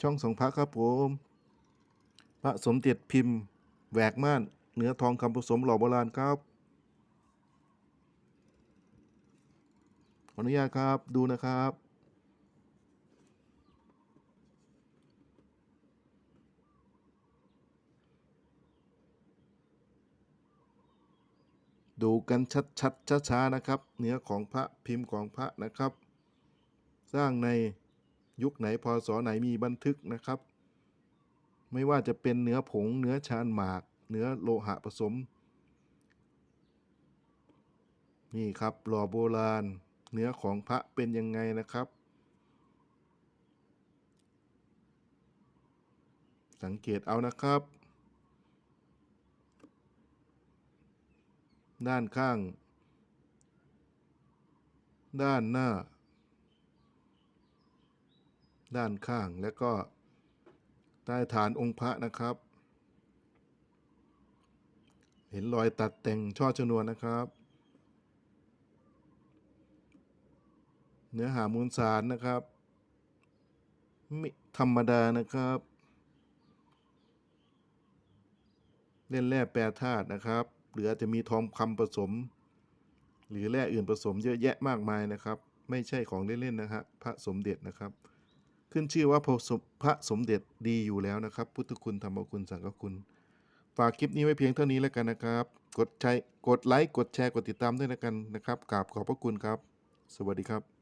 ช่องสองพระครับผมพระสมเด็จพิมพ์แหวกม่านเนื้อทองคำผสมหล่อโบราณครับขออนุญาตครับดูนะครับดูกันชัดๆช้าๆนะครับ เนื้อของพระพิมพ์ของพระนะครับ สร้างใน ยุคไหนพศไหนมีบันทึกนะครับ ไม่ว่าจะเป็นเนื้อผง เนื้อชานหมาก เนื้อโลหะผสม นี่ครับหล่อโบราณ เนื้อของพระเป็นยังไงนะครับ สังเกตเอานะครับ ด้านข้าง ด้านหน้า ด้านข้าง และก็ใต้ฐานองค์พระนะครับ เห็นรอยตัดแต่งช่อชนวนนะครับ เนื้อหามูลสารนะครับไม่ธรรมดานะครับ เล่นแร่แปรธาตุนะครับหรืออาจจะมีทองคำผสม หรือแร่อื่นผสมเยอะแยะมากมายนะครับ ไม่ใช่ของเล่นๆนะฮะพระสมเด็จนะครับ ขึ้นชื่อว่าพระสมเด็จดีอยู่แล้วนะครับ พุทธคุณธรรมคุณสังฆคุณ ฝากคลิปนี้ไว้เพียงเท่านี้แล้วกันนะครับ กดใช้กดไลค์กดแชร์กดติดตามด้วยนะกันนะครับกราบขอบพระคุณครับ สวัสดีครับ